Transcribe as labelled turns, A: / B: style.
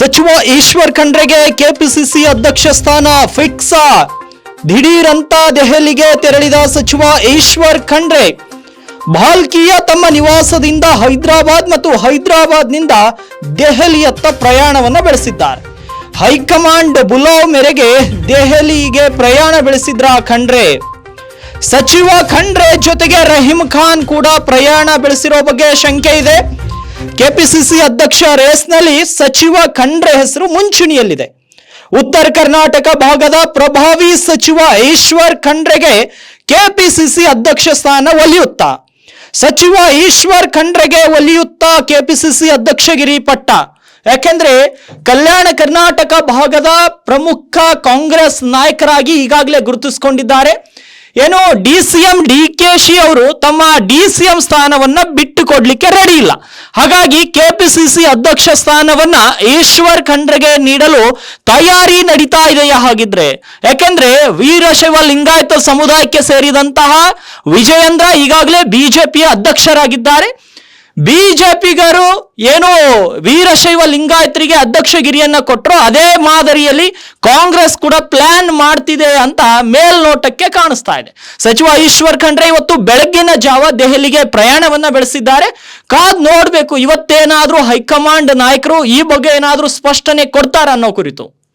A: ಸಚಿವ ಈಶ್ವರ್ ಖಂಡ್ರೆಗೆ ಕೆಪಿಸಿಸಿ ಅಧ್ಯಕ್ಷ ಸ್ಥಾನ ಫಿಕ್ಸ್. ದಿಢೀರಂತ ದೆಹಲಿಗೆ ತೆರಳಿದ ಸಚಿವ ಈಶ್ವರ್ ಖಂಡ್ರೆ ಭಾಲ್ಕಿಯ ತಮ್ಮ ನಿವಾಸದಿಂದ ಹೈದರಾಬಾದ್ ಮತ್ತು ಹೈದರಾಬಾದ್ನಿಂದ ದೆಹಲಿಯತ್ತ ಪ್ರಯಾಣವನ್ನು ಬೆಳೆಸಿದ್ದಾರೆ. ಹೈಕಮಾಂಡ್ ಬುಲಾವ್ ಮೇರೆಗೆ ದೆಹಲಿಗೆ ಪ್ರಯಾಣ ಬೆಳೆಸಿದ್ರ ಖಂಡ್ರೆ? ಸಚಿವ ಖಂಡ್ರೆ ಜೊತೆಗೆ ರಹೀಂ ಖಾನ್ ಕೂಡ ಪ್ರಯಾಣ ಬೆಳೆಸಿರೋ ಬಗ್ಗೆ ಶಂಕೆ ಇದೆ. ಕೆಪಿಸಿಸಿ ಅಧ್ಯಕ್ಷ ರೇಸ್ನಲ್ಲಿ ಸಚಿವ ಖಂಡ್ರೆ ಹೆಸರು ಮುಂಚೂಣಿಯಲ್ಲಿದೆ. ಉತ್ತರ ಕರ್ನಾಟಕ ಭಾಗದ ಪ್ರಭಾವಿ ಸಚಿವ ಈಶ್ವರ್ ಖಂಡ್ರೆಗೆ ಕೆಪಿಸಿಸಿ ಅಧ್ಯಕ್ಷ ಸ್ಥಾನ ಒಲಿಯುತ್ತಾ? ಸಚಿವ ಈಶ್ವರ್ ಖಂಡ್ರೆಗೆ ಒಲಿಯುತ್ತಾ ಕೆಪಿಸಿಸಿ ಅಧ್ಯಕ್ಷಗಿರಿ ಪಟ್ಟ ಯಾಕೆಂದ್ರೆ ಕಲ್ಯಾಣ ಕರ್ನಾಟಕ ಭಾಗದ ಪ್ರಮುಖ ಕಾಂಗ್ರೆಸ್ ನಾಯಕರಾಗಿ ಈಗಾಗಲೇ ಗುರುತಿಸಿಕೊಂಡಿದ್ದಾರೆ. ಏನು D C M D K she ಅವರು ತಮ್ಮ ಡಿ ಸಿ ಎಂ ಸ್ಥಾನವನ್ನ ಬಿಟ್ಟು ಕೊಡ್ಲಿಕ್ಕೆ ರೆಡಿ ಇಲ್ಲ. ಹಾಗಾಗಿ ಕೆಪಿಸಿಸಿ ಅಧ್ಯಕ್ಷ ಸ್ಥಾನವನ್ನ ಈಶ್ವರ್ ಖಂಡ್ರೆಗೆ ನೀಡಲು ತಯಾರಿ ನಡೀತಾ ಇದೆಯಾ ಹಾಗಿದ್ರೆ. ಯಾಕೆಂದ್ರೆ ವೀರಶೈವ ಲಿಂಗಾಯತ ಸಮುದಾಯಕ್ಕೆ ಸೇರಿದಂತಹ ವಿಜಯೇಂದ್ರ ಈಗಾಗಲೇ ಬಿಜೆಪಿಯ ಅಧ್ಯಕ್ಷರಾಗಿದ್ದಾರೆ. ಬಿಜೆಪಿಗರು ಏನು ವೀರಶೈವ ಲಿಂಗಾಯತರಿಗೆ ಅಧ್ಯಕ್ಷಗಿರಿಯನ್ನ ಕೊಟ್ಟರು ಅದೇ ಮಾದರಿಯಲ್ಲಿ ಕಾಂಗ್ರೆಸ್ ಕೂಡ ಪ್ಲಾನ್ ಮಾಡ್ತಿದೆ ಅಂತ ಮೇಲ್ನೋಟಕ್ಕೆ ಕಾಣಿಸ್ತಾ ಇದೆ. ಸಚಿವ ಈಶ್ವರ್ ಖಂಡ್ರೆ ಇವತ್ತು ಬೆಳಗ್ಗಿನ ಜಾವ ದೆಹಲಿಗೆ ಪ್ರಯಾಣವನ್ನ ಬೆಳೆಸಿದ್ದಾರೆ. ಕಾದ್ ನೋಡ್ಬೇಕು, ಇವತ್ತೇನಾದ್ರೂ ಹೈಕಮಾಂಡ್ ನಾಯಕರು ಈ ಬಗ್ಗೆ ಏನಾದ್ರೂ ಸ್ಪಷ್ಟನೆ ಕೊಡ್ತಾರ ಅನ್ನೋ ಕುರಿತು.